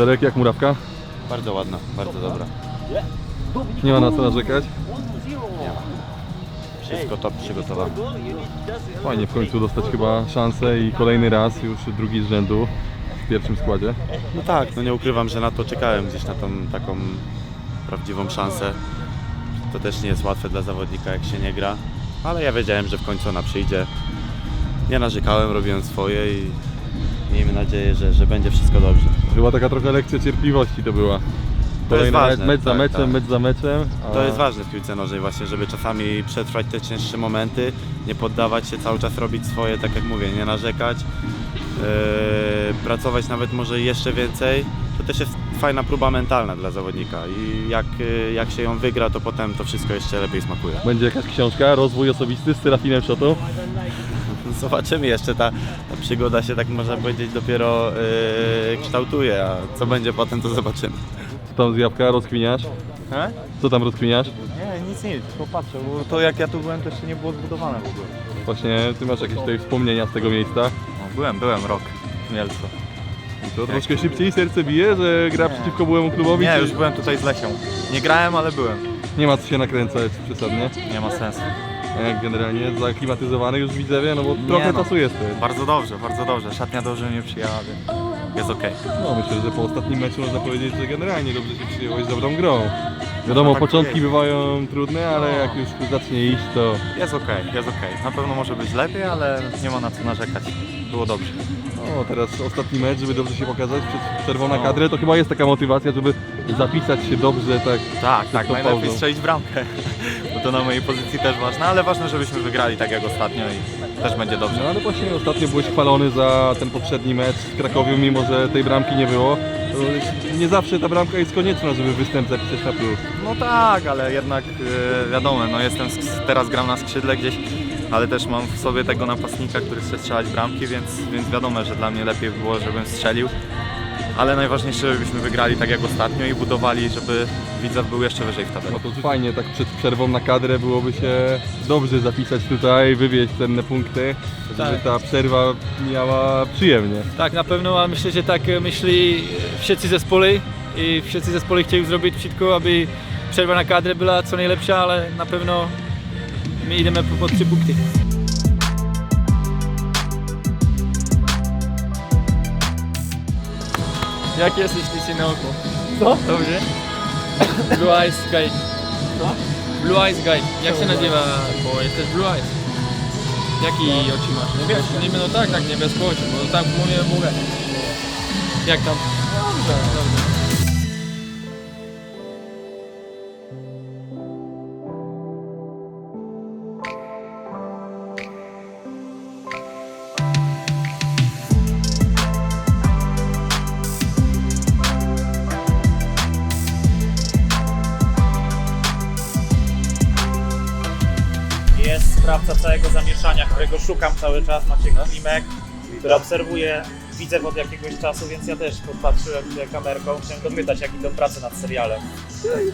i Serek, jak murawka? Bardzo ładna, bardzo dobra. Nie ma na co narzekać. Wszystko top przygotowane. Fajnie w końcu dostać chyba szansę i kolejny raz, już drugi z rzędu w pierwszym składzie. No tak, no nie ukrywam, że na to czekałem gdzieś na tą taką prawdziwą szansę. To też nie jest łatwe dla zawodnika, jak się nie gra, ale ja wiedziałem, że w końcu ona przyjdzie. Nie narzekałem, robiłem swoje i miejmy nadzieję, że, że będzie wszystko dobrze. Była taka trochę lekcja cierpliwości to była. Kolejny ważne, mecz za tak, meczem, tak. mecz za meczem. a- To jest ważne w piłce nożnej właśnie, żeby czasami przetrwać te cięższe momenty, nie poddawać się, cały czas robić swoje, tak jak mówię, nie narzekać, yy, pracować nawet może jeszcze więcej. To też jest fajna próba mentalna dla zawodnika i jak, yy, jak się ją wygra, to potem to wszystko jeszcze lepiej smakuje. Będzie jakaś książka, rozwój osobisty z Serafinem Szotą. Zobaczymy jeszcze, ta, ta przygoda się tak można powiedzieć dopiero yy, kształtuje, a co będzie potem to zobaczymy. Co tam z jabłka, rozkwiniasz? E? Co tam rozkwiniasz? Nie, nic, nic, popatrzę, bo to jak ja tu byłem, to jeszcze nie było zbudowane w ogóle. Właśnie ty masz jakieś tutaj wspomnienia z tego miejsca. No, byłem, byłem rok w Mielcu. I to troszkę szybciej serce bije, że gra Nie. przeciwko byłemu klubowi? Nie, czy- już byłem tutaj z Lechią. Nie grałem, ale byłem. Nie ma co się nakręcać przesadnie. Nie ma sensu. A Jak generalnie zaklimatyzowany już w Widzewie, no bo trochę no. czasu jest. Bardzo dobrze, bardzo dobrze. Szatnia dobrze mnie przyjęła, więc jest okej. No myślę, że po ostatnim meczu można powiedzieć, że generalnie dobrze się przyjąłeś z dobrą grą. Wiadomo, tak początki powiedzieć. bywają trudne, ale No. jak już zacznie iść, to Jest okej, jest okej. Na pewno może być lepiej, ale nie ma na co narzekać. Było dobrze. no, teraz ostatni mecz, żeby dobrze się pokazać przed przerwą na No. kadrę, to chyba jest taka motywacja, żeby zapisać się dobrze, tak Tak, tak, tą najlepiej pauzą. strzelić bramkę. Bo to na mojej pozycji też ważne, ale ważne, żebyśmy wygrali tak jak ostatnio i też będzie dobrze. No ale właśnie ostatnio byłeś chwalony za ten poprzedni mecz w Krakowie, mimo że tej bramki nie było. To nie zawsze ta bramka jest konieczna, żeby występ zapisać na plus. No tak, ale jednak e, wiadomo, no jestem, sk- teraz gram na skrzydle gdzieś, ale też mam w sobie tego napastnika, który chce strzelać bramki, więc, więc wiadomo, że dla mnie lepiej by było, żebym strzelił. Ale najważniejsze, żebyśmy wygrali tak jak ostatnio i budowali, żeby Widzew był jeszcze wyżej w tabeli. No to fajnie, tak przed przerwą na kadrę byłoby się dobrze zapisać tutaj, wywieźć cenne punkty, żeby Tak. ta przerwa miała przyjemnie. Tak, na pewno, ale myślę, że tak e, myśli wszyscy zespoły i wszyscy zespoły chcieli zrobić wszystko, aby przerwa na kadrę była co najlepsza, ale na pewno my idziemy po, po trzy punkty. Jak jesteś ty na oko? Co? Dobrze? Blue Eyes Guide. Co? Blue Eyes Guide. Jak się nazywa? Bo jesteś Blue Eyes. Jaki oczy masz? Niebieski. Nie, no tak, tak, niebiesko oczy, bo tak mówię, mówię. Jak tam? Dobrze, dobrze. Całego zamieszania, którego szukam cały czas, Maciek Klimek, który obserwuje widzę od jakiegoś czasu, więc ja też podpatrzyłem się kamerką, chciałem dopytać, jak idą prace nad serialem.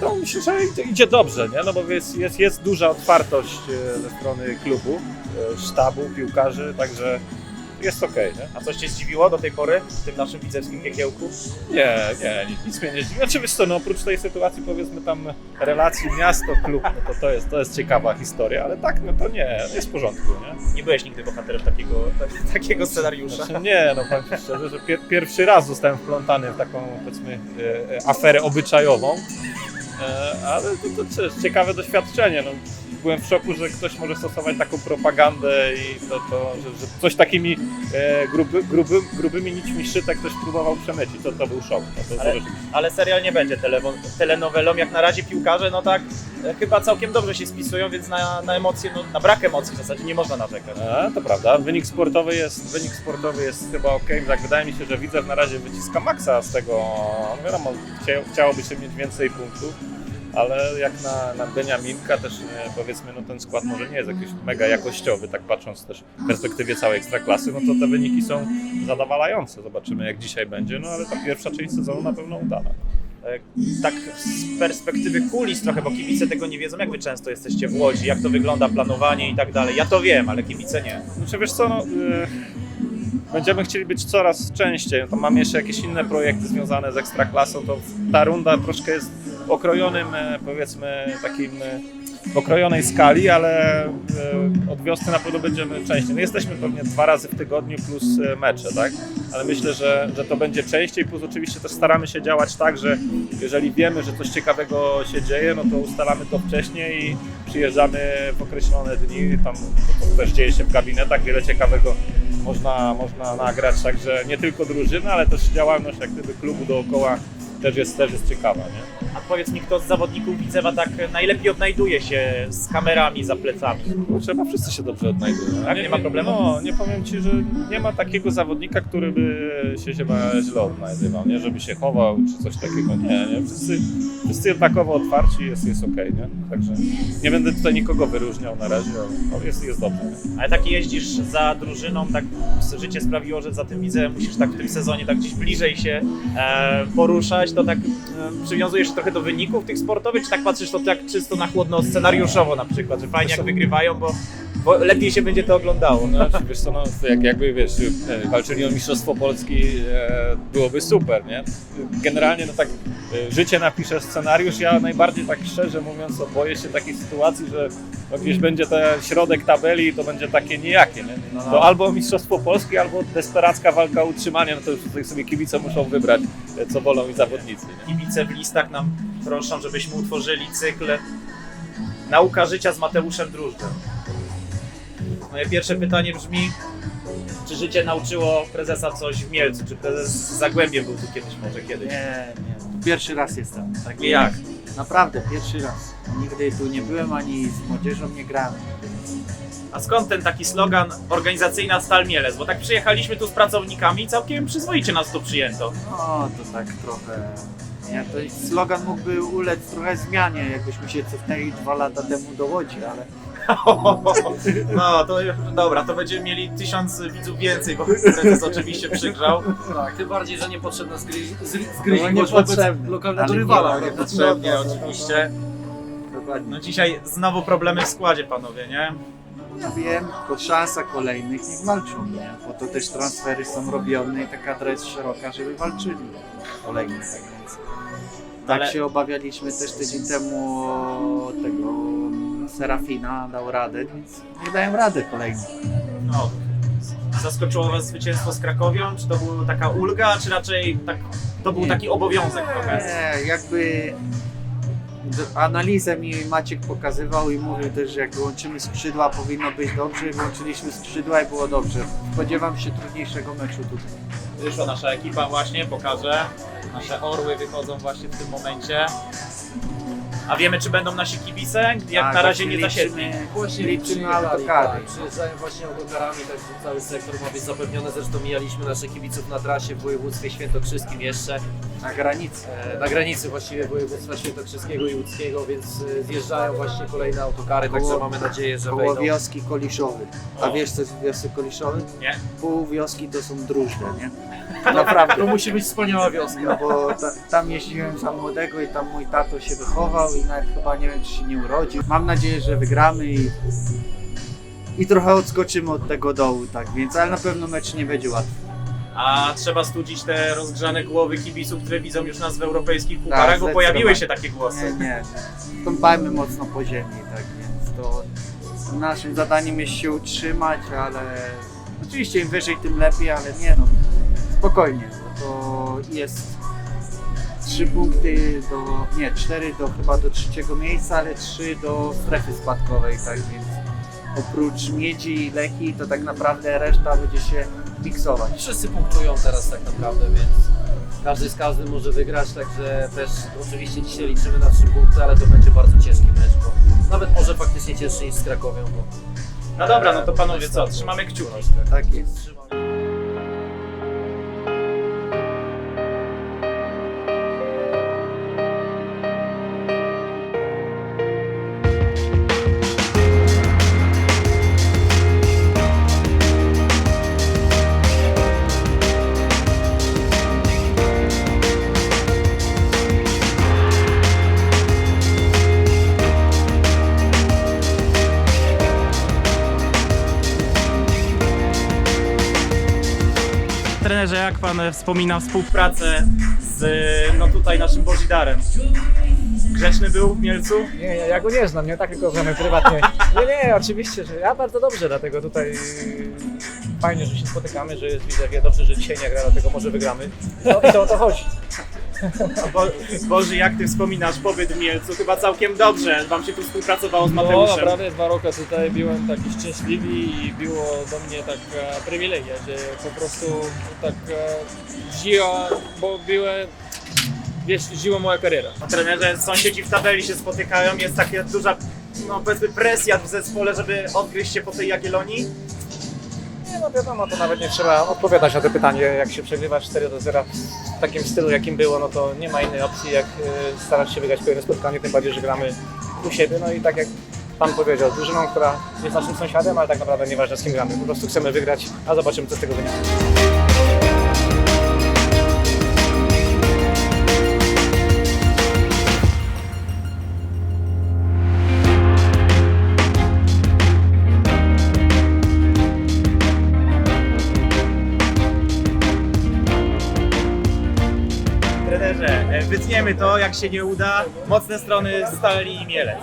No, myślę, że idzie- idzie dobrze, nie? No bo jest, jest, jest duża otwartość e, ze strony klubu, e, sztabu, piłkarzy, także jest okej, nie? A coś Cię zdziwiło do tej pory w tym naszym widzewskim piekiełku? Nie, nie, nic, nic mnie nie zdziwi. Oczywiście, no oprócz tej sytuacji, powiedzmy tam relacji miasto-klub, no to, to, jest, to jest ciekawa historia, ale tak, no to nie, jest w porządku, nie? Nie byłeś nigdy bohaterem takiego, tak, takiego scenariusza. Znaczy, nie, no powiem ci szczerze, że pier, pierwszy raz zostałem wplątany w taką, powiedzmy, e, e, aferę obyczajową, e, ale to, to też ciekawe doświadczenie, no. Byłem w szoku, że ktoś może stosować taką propagandę i to, to że, że coś takimi e, gruby, gruby, grubymi nićmi szyte ktoś próbował przemycić. To, to był szok. No, to, to Ale- rzeczywiście. Ale serial nie będzie telewo- telenowelą, jak na razie piłkarze, no tak, e, chyba całkiem dobrze się spisują, więc na, na emocje, no, na brak emocji w zasadzie nie można narzekać. A, to prawda. Wynik sportowy jest, wynik sportowy jest chyba ok. Tak wydaje mi się, że widzę na razie wyciska maksa z tego. No Wiadomo, chcia- chciałoby się mieć więcej punktów, ale jak na, na Beniaminka też e, powiedzmy, no ten skład może nie jest jakiś mega jakościowy, tak patrząc też w perspektywie całej ekstraklasy, no to te wyniki są zadowalające. Zobaczymy jak dzisiaj będzie, no ale ta pierwsza część sezonu na pewno udana. E, Tak z perspektywy kulis trochę, bo kibice tego nie wiedzą, jak wy często jesteście w Łodzi, jak to wygląda, planowanie i tak dalej. Ja to wiem, ale kibice nie. Znaczy wiesz co, no, y, będziemy chcieli być coraz częściej. To mamy jeszcze jakieś inne projekty związane z Ekstraklasą, to ta runda troszkę jest okrojonym, e, powiedzmy, takim e, okrojonej skali, ale e, od wiosny na pewno będziemy częściej. No jesteśmy pewnie dwa razy w tygodniu plus mecze, tak? Ale myślę, że, że to będzie częściej, plus oczywiście też staramy się działać tak, że jeżeli wiemy, że coś ciekawego się dzieje, no to ustalamy to wcześniej i przyjeżdżamy w określone dni, tam to też dzieje się w gabinetach, wiele ciekawego można, można nagrać, także nie tylko drużyny, ale też działalność jak gdyby klubu dookoła też jest, też jest ciekawa, nie? A powiedz mi, kto z zawodników Widzewa tak najlepiej odnajduje się z kamerami za plecami? Trzeba wszyscy się dobrze odnajdują. Tak? Nie ma problemu? No, nie powiem Ci, że nie ma takiego zawodnika, który by się chyba źle odnajdywał, nie? Żeby się chował czy coś takiego. Nie, nie. Wszyscy, wszyscy jednakowo otwarci, jest, jest okej, nie? Także nie będę tutaj nikogo wyróżniał na razie, ale jest, jest dobrze. Nie? Ale tak jeździsz za drużyną, tak życie sprawiło, że za tym widzę, musisz tak w tym sezonie tak gdzieś bliżej się e, poruszać, to tak e, przywiązujesz trochę do wyników tych sportowych, czy tak patrzysz to tak czysto na chłodno scenariuszowo na przykład, że fajnie jak wygrywają, bo, bo lepiej się będzie to oglądało. No, czy wiesz co, no, to jak, jakby wiesz, e, walczyli o Mistrzostwo Polski, e, byłoby super, nie? Generalnie no tak, e, życie napisze scenariusz, ja najbardziej tak szczerze mówiąc, boję się takiej sytuacji, że no, gdzieś będzie ten środek tabeli i to będzie takie nijakie, nie? To albo Mistrzostwo Polski, albo desperacka walka o utrzymanie, no to już tutaj sobie kibice muszą wybrać, co wolą i zawodnicy, nie? Kibice w listach nam proszą, żebyśmy utworzyli cykl Nauka życia z Mateuszem Drużdżem. Moje pierwsze pytanie brzmi, czy życie nauczyło prezesa coś w Mielcu? Czy prezes z Zagłębiem był tu kiedyś może kiedyś? Nie, nie. Pierwszy raz jestem. Tak I jak? Naprawdę, pierwszy raz. Nigdy tu nie byłem, ani z młodzieżą nie grałem. A skąd ten taki slogan organizacyjna Stal Mielec? Bo tak przyjechaliśmy tu z pracownikami i całkiem przyzwoicie nas tu przyjęto. No, to tak trochę... Nie, to slogan mógłby ulec trochę zmianie, jakbyśmy się cofnęli dwa lata temu do Łodzi, ale No to dobra, to będziemy mieli tysiąc widzów więcej, bo prezes oczywiście przygrzał. Tak, tym bardziej, że niepotrzebna zgryź, No, zgryźliwość niepotrzebne. wobec lokalnego rywala. nie, Niepotrzebnie oczywiście. dokładnie. No dzisiaj znowu problemy w składzie panowie, nie? Ja wiem, to szansa kolejnych, niech walczą, nie? Bo to też transfery są robione i ta kadra jest szeroka, żeby walczyli kolejni, tak. Tak Ale- się obawialiśmy też tydzień temu o tego Serafina, dał radę, więc nie dają rady kolejni. No. Zaskoczyło was zwycięstwo z Krakowią? Czy to była taka ulga, czy raczej tak, to był Nie. taki obowiązek trochę? Nie, jakby d- analizę mi Maciek pokazywał i mówił też, że jak wyłączymy skrzydła powinno być dobrze, wyłączyliśmy skrzydła i było dobrze. Spodziewam się trudniejszego meczu tutaj. Wyszła nasza ekipa właśnie, pokażę. Nasze orły wychodzą właśnie w tym momencie. A wiemy, czy będą nasi kibice? Jak Tak, na razie nie zasiedli. liczymy- Właśnie Liczymy przyjechali, autokary. Tak, przyjeżdżają właśnie autokarami, także cały sektor ma być zapewniony. Zresztą mijaliśmy naszych kibiców na trasie w województwie świętokrzyskim jeszcze, Na granicy. e, na granicy właściwie województwa świętokrzyskiego i łódzkiego, więc e, zjeżdżają właśnie kolejne autokary, Koło- także mamy nadzieję, że Koło wejdą. wioski Koliszowy. A O. wiesz co jest wiosek Koliszowy? Nie. Pół wioski to są drużne, nie? Naprawdę. To musi być wspaniała wioska. No bo ta, tam jeździłem za młodego i tam mój tato się wychował i nawet chyba nie wiem czy się nie urodził. Mam nadzieję, że wygramy i, i trochę odskoczymy od tego dołu, tak więc, ale na pewno mecz nie będzie łatwy. A trzeba studzić te rozgrzane głowy kibiców, które widzą już nas w europejskich Tak, pucharach, bo pojawiły się takie głosy. Nie, nie. Stąpajmy mocno po ziemi, tak więc to naszym zadaniem jest się utrzymać, ale oczywiście im wyżej tym lepiej, ale nie no, spokojnie, to jest trzy punkty do, nie, cztery do chyba do trzeciego miejsca, ale trzy do strefy spadkowej, tak więc oprócz Miedzi i Lechi to tak naprawdę reszta będzie się miksować. Wszyscy punktują teraz tak naprawdę, więc każdy z każdym może wygrać, także też oczywiście dzisiaj liczymy na trzy punkty, ale to będzie bardzo ciężki mecz, bo nawet może faktycznie cięższy niż z Krakowią, bo No dobra, no to panowie co, trzymamy kciuki. Tak jest. E, wspomina współpracę z no tutaj naszym Bozidarem? Grzeczny był w Mielcu? Nie, ja, ja go nie znam, nie tak tylko znamy prywatnie. Nie, nie, oczywiście, że ja bardzo dobrze, dlatego tutaj yy, fajnie, że się spotykamy, że jest widzę, wie dobrze, że dzisiaj nie gra, dlatego może wygramy. No i to o to chodzi. Bo, Boży, jak ty wspominasz pobyt w Mielcu? Chyba całkiem dobrze wam się tu współpracowało z No Mateuszem. naprawdę dwa roki tutaj byłem taki szczęśliwy i było do mnie taka prywilegia, że po prostu tak e, żyła, bo była, wiesz, żyła moja kariera. Trenerze, sąsiedzi w tabeli się spotykają, jest taka duża, no powiedzmy presja w zespole, żeby odgryźć się po tej Jagiellonii. Nie no wiadomo, to nawet nie trzeba odpowiadać na to pytanie, jak się przegrywa 4 do 0 w takim stylu jakim było, no to nie ma innej opcji jak yy, starać się wygrać kolejne spotkanie, tym bardziej, że gramy u siebie, no i tak jak Pan powiedział, z drużyną, która jest naszym sąsiadem, ale tak naprawdę nieważne z kim gramy, po prostu chcemy wygrać, a zobaczymy co z tego wyniknie. Wytniemy to, jak się nie uda. Mocne strony Stali i Mielec.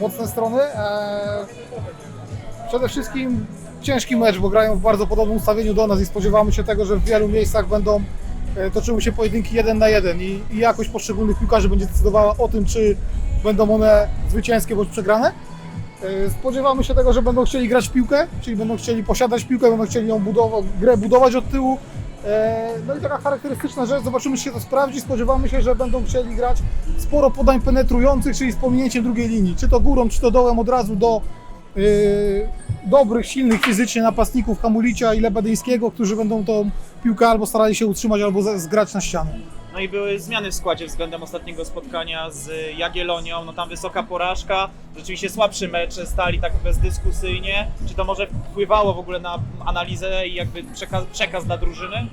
mocne strony. Eee, przede wszystkim ciężki mecz, bo grają w bardzo podobnym ustawieniu do nas i spodziewamy się tego, że w wielu miejscach będą e, toczyły się pojedynki jeden na jeden i, i jakość poszczególnych piłkarzy będzie decydowała o tym, czy będą one zwycięskie bądź przegrane. E, Spodziewamy się tego, że będą chcieli grać w piłkę, czyli będą chcieli posiadać piłkę, będą chcieli ją budować, grę budować od tyłu. E, No i taka charakterystyczna rzecz, zobaczymy czy się to sprawdzi. Spodziewamy się, że będą chcieli grać sporo podań penetrujących, czyli z pominięciem drugiej linii, czy to górą, czy to dołem od razu do yy, dobrych, silnych fizycznie napastników Hamulicia i Lebedyńskiego, którzy będą tą piłkę albo starali się utrzymać, albo zgrać na ścianę. No i były zmiany w składzie względem ostatniego spotkania z Jagiellonią. No tam wysoka porażka, rzeczywiście słabszy mecz Stali tak bezdyskusyjnie. Czy to może wpływało w ogóle na analizę i jakby przekaz, przekaz dla drużyny?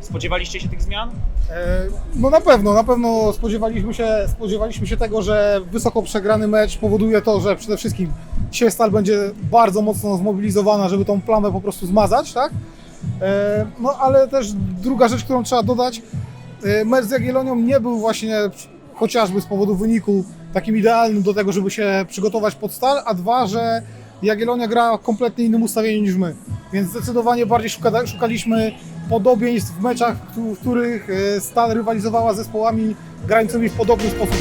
Spodziewaliście się tych zmian? E, No na pewno, na pewno spodziewaliśmy się, spodziewaliśmy się tego, że wysoko przegrany mecz powoduje to, że przede wszystkim dzisiaj Stal będzie bardzo mocno zmobilizowana, żeby tą plamę po prostu zmazać, tak? E, No ale też druga rzecz, którą trzeba dodać, mecz z Jagiellonią nie był właśnie chociażby z powodu wyniku takim idealnym do tego, żeby się przygotować pod Stal, a dwa, że Jagiellonia gra w kompletnie innym ustawieniu niż my. Więc zdecydowanie bardziej szuka, szukaliśmy podobieństw w meczach, w których e, Stal rywalizowała z zespołami grającymi w podobny sposób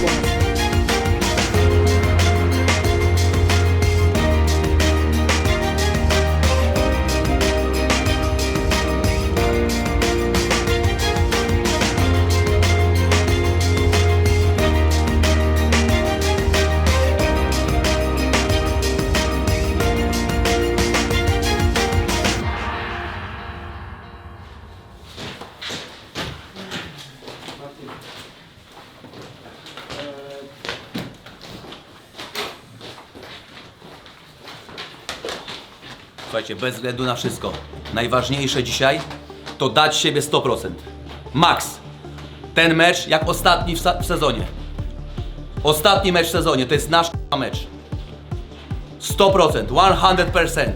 bez względu na wszystko, najważniejsze dzisiaj to dać siebie 100%. Max. Ten mecz jak ostatni w, w sezonie. Ostatni mecz w sezonie, to jest nasz k***a mecz. 100%, 100%.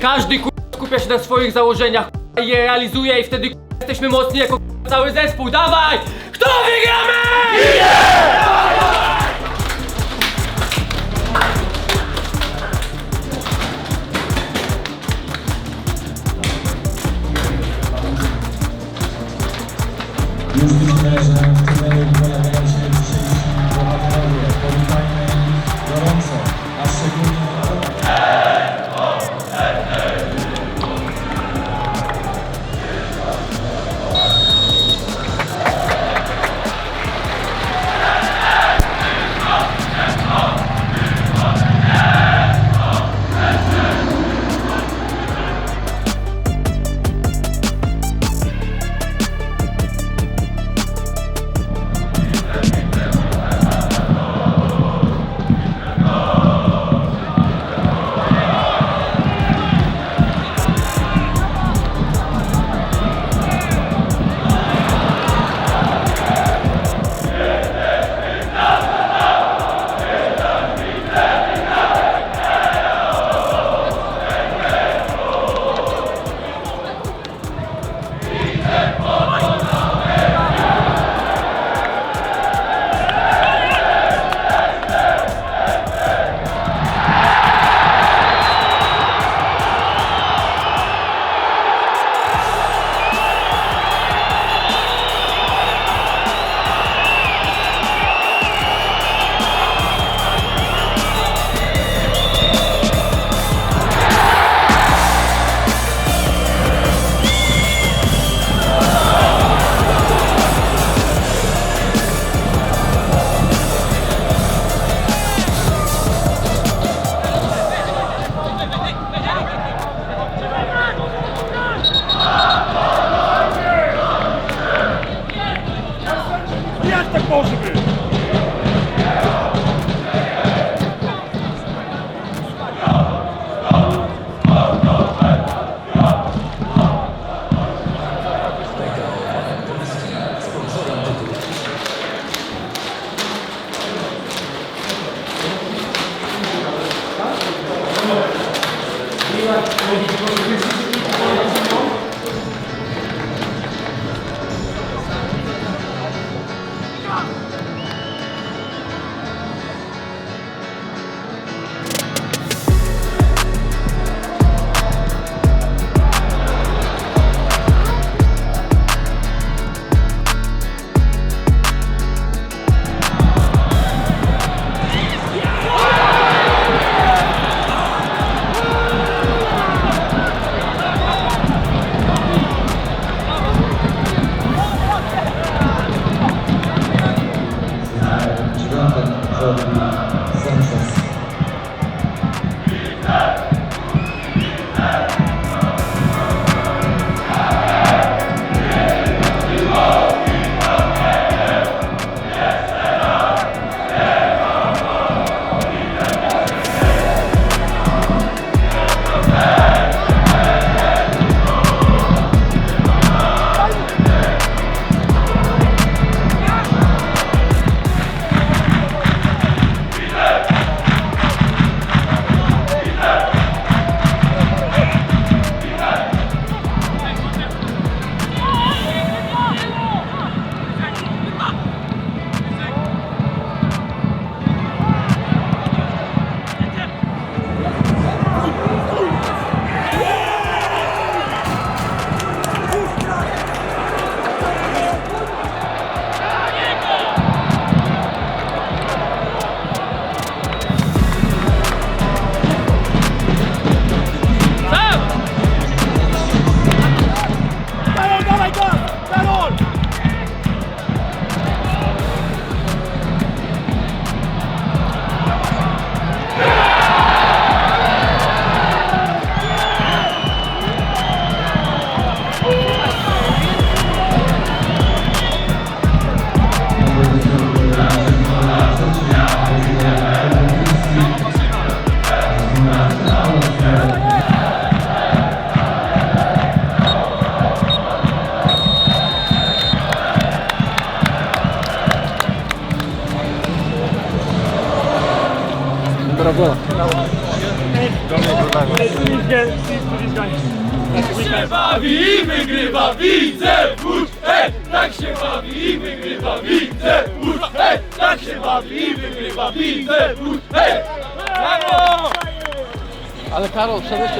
Każdy skupia się na swoich założeniach i je realizuje i wtedy k***, jesteśmy mocni jako cały zespół. Dawaj! Kto wygramy? Już widzę,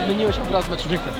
odmieniłeś obraz meczu. Dziękuję.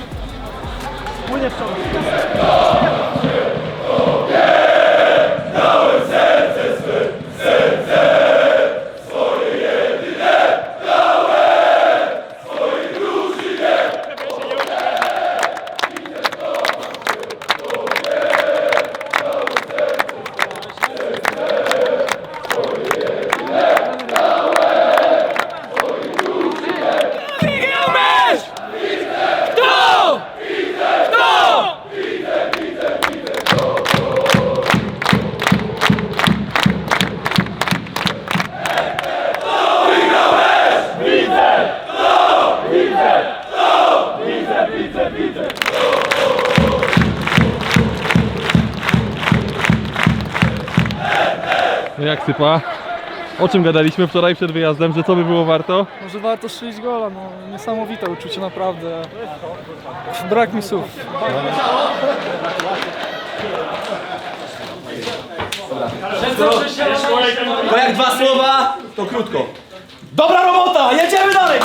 Jak sypa? O czym gadaliśmy wczoraj przed wyjazdem, że co by było warto? Może warto strzelić gola, no niesamowite uczucie naprawdę. Brak mi słów. To jak dwa słowa, to krótko. Dobra robota, jedziemy dalej!